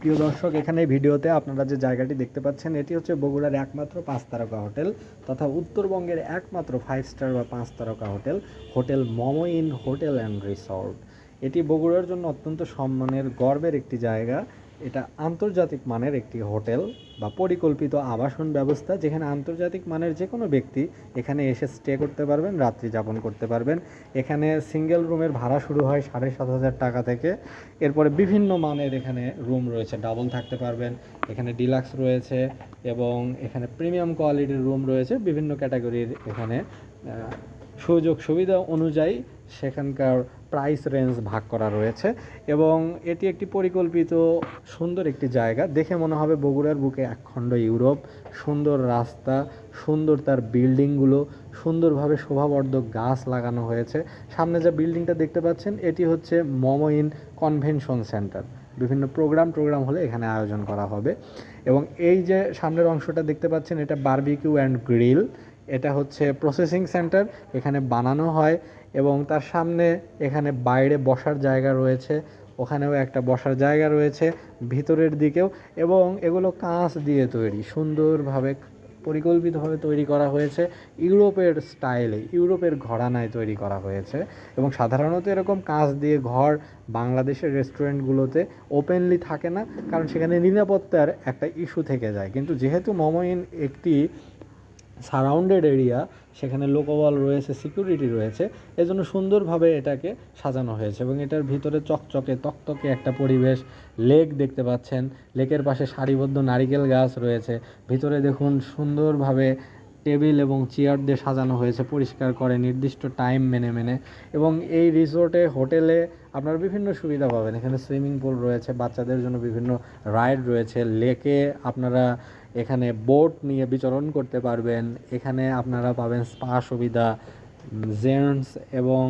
প্রিয় দর্শক, এখানে ভিডিওতে আপনারা যে জায়গাটি দেখতে পাচ্ছেন, এটি হচ্ছে বগুড়ার একমাত্র পাঁচ তারকা হোটেল তথা উত্তরবঙ্গের একমাত্র ফাইভ স্টার বা পাঁচ তারকা hotel hotel Momo inn hotel and resort. এটি বগুড়ার জন্য অত্যন্ত সম্মানের, গর্বের একটি জায়গা। এটা আন্তর্জাতিক মানের একটি হোটেল বা পরিকল্পিত আবাসন ব্যবস্থা যেখানে আন্তর্জাতিক মানের যে কোনো ব্যক্তি এখানে এসে স্টে করতে পারবেন, রাত্রি যাপন করতে পারবেন। এখানে সিঙ্গেল রুমের ভাড়া শুরু হয় সাড়ে সাত হাজার টাকা থেকে। এরপরে বিভিন্ন মানের এখানে রুম রয়েছে ডাবল থাকতে পারবেন। এখানে ডিলাক্স রয়েছে এবং এখানে প্রিমিয়াম কোয়ালিটির রুম রয়েছে। বিভিন্ন ক্যাটাগরির এখানে সুযোগ সুবিধা অনুযায়ী সেখানকার প্রাইস রেঞ্জ ভাগ করা রয়েছে এবং এটি একটি পরিকল্পিত সুন্দর একটি জায়গা। দেখে মনে হবে বগুড়ার বুকে একখণ্ড ইউরোপ, সুন্দর রাস্তা, সুন্দর তার বিল্ডিংগুলো, সুন্দরভাবে শোভাবর্ধক গাছ লাগানো হয়েছে। সামনে যে বিল্ডিংটা দেখতে পাচ্ছেন, এটি হচ্ছে মমইন কনভেনশন সেন্টার। বিভিন্ন প্রোগ্রাম টোগ্রাম হলে এখানে আয়োজন করা হবে। এবং এই যে সামনের অংশটা দেখতে পাচ্ছেন, এটা বারবিকিউ অ্যান্ড গ্রিল এটা হচ্ছে প্রসেসিং সেন্টার এখানে বানানো হয়। এবং তার সামনে এখানে বাইরে বসার জায়গা রয়েছে, ওখানেও একটা বসার জায়গা রয়েছে, ভিতরের দিকেও এবং এগুলো কাঁচ দিয়ে তৈরি, সুন্দরভাবে পরিকল্পিতভাবে তৈরি করা হয়েছে, ইউরোপের স্টাইলে, ইউরোপের ঘরানায় তৈরি করা হয়েছে এবং সাধারণত এরকম কাঁচ দিয়ে ঘর বাংলাদেশের রেস্টুরেন্টগুলোতে ওপেনলি থাকে না, কারণ সেখানে নিরাপত্তার একটা ইস্যু থেকে যায়। কিন্তু যেহেতু মমইন একটি সারাউন্ডেড এরিয়া, সেখানে লোকবল রয়েছে, সিকিউরিটি রয়েছে, এজন্য সুন্দরভাবে এটাকে সাজানো হয়েছে এবং এটার ভিতরে চকচকে, তকতকে একটা পরিবেশ, লেক দেখতে পাচ্ছেন, লেকের পাশে সারিবদ্ধ নারিকেল গাছ রয়েছে, ভিতরে দেখুন সুন্দরভাবে টেবিল এবং চেয়ার দিয়ে সাজানো হয়েছে, পরিষ্কার করে, নির্দিষ্ট টাইম মেনে মেনে। এবং এই রিসোর্টে হোটেলে আপনারা বিভিন্ন সুবিধা পাবেন। এখানে সুইমিং পুল রয়েছে, বাচ্চাদের জন্য বিভিন্ন রাইড রয়েছে। লেকে আপনারা এখানে বোট নিয়ে বিচরণ করতে পারবেন। এখানে আপনারা পাবেন স্পা সুবিধা। জেন্টস এবং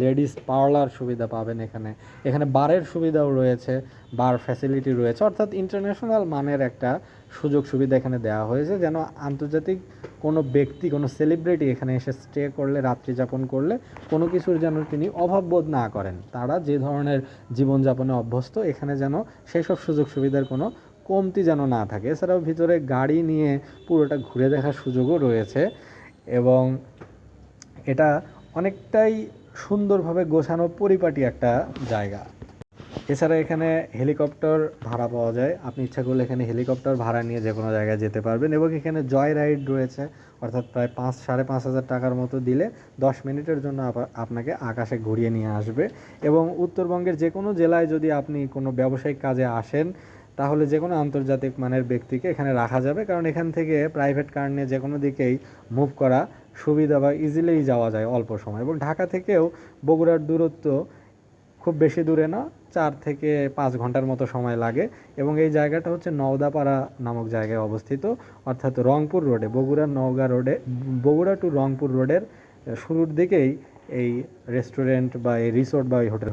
লেডিস পার্লার সুবিধা পাবেন এখানে। এখানে বারের সুবিধাও রয়েছে, বার ফ্যাসিলিটি রয়েছে। অর্থাৎ ইন্টারন্যাশনাল মানের একটা সুযোগ সুবিধা এখানে দেওয়া হয়েছে যেন আন্তর্জাতিক কোনো ব্যক্তি, কোনো সেলিব্রিটি এখানে এসে স্টে করলে, রাত্রি যাপন করলে কোনো কিছুর যেন তিনি অভাববোধ না করেন। তারা যে ধরনের জীবনযাপনে অভ্যস্ত, এখানে যেন সেই সব সুযোগ সুবিধার কোনো কমতি যেন না থাকে। এছাড়াও ভিতরে গাড়ি নিয়ে পুরোটা ঘুরে দেখার সুযোগও রয়েছে এবং এটা অনেকটাই সুন্দরভাবে গোছানো পরিপাটি একটা জায়গা। এছাড়া এখানে হেলিকপ্টার ভাড়া পাওয়া যায়। আপনি ইচ্ছা করলে এখানে হেলিকপ্টার ভাড়া নিয়ে যে কোনো জায়গায় যেতে পারবেন এবং এখানে জয় রাইড রয়েছে। অর্থাৎ প্রায় পাঁচ, সাড়ে পাঁচ হাজার টাকার মতো দিলে দশ মিনিটের জন্য আপা- আপনাকে আকাশে ঘুরিয়ে নিয়ে আসবে এবং উত্তরবঙ্গের যে কোনো জেলায় যদি আপনি কোনো ব্যবসায়িক কাজে আসেন, তাহলে যে কোনো আন্তর্জাতিক মানের ব্যক্তিকে এখানে রাখা যাবে। কারণ এখান থেকে প্রাইভেট কার নিয়ে যে কোনো দিকেই মুভ করা সুবিধা বা ইজিলিই যাওয়া যায় অল্প সময়। এবং ঢাকা থেকেও বগুড়ার দূরত্ব খুব বেশি দূরে না, চার থেকে পাঁচ ঘণ্টার মতো সময় লাগে। এবং এই জায়গাটা হচ্ছে নওদাপাড়া নামক জায়গায় অবস্থিত, অর্থাৎ রংপুর রোডে, বগুড়ার নওগাঁ রোডে, বগুড়া টু রংপুর রোডের শুরুর দিকেই এই রেস্টুরেন্ট বা এই রিসোর্ট বা এই হোটেল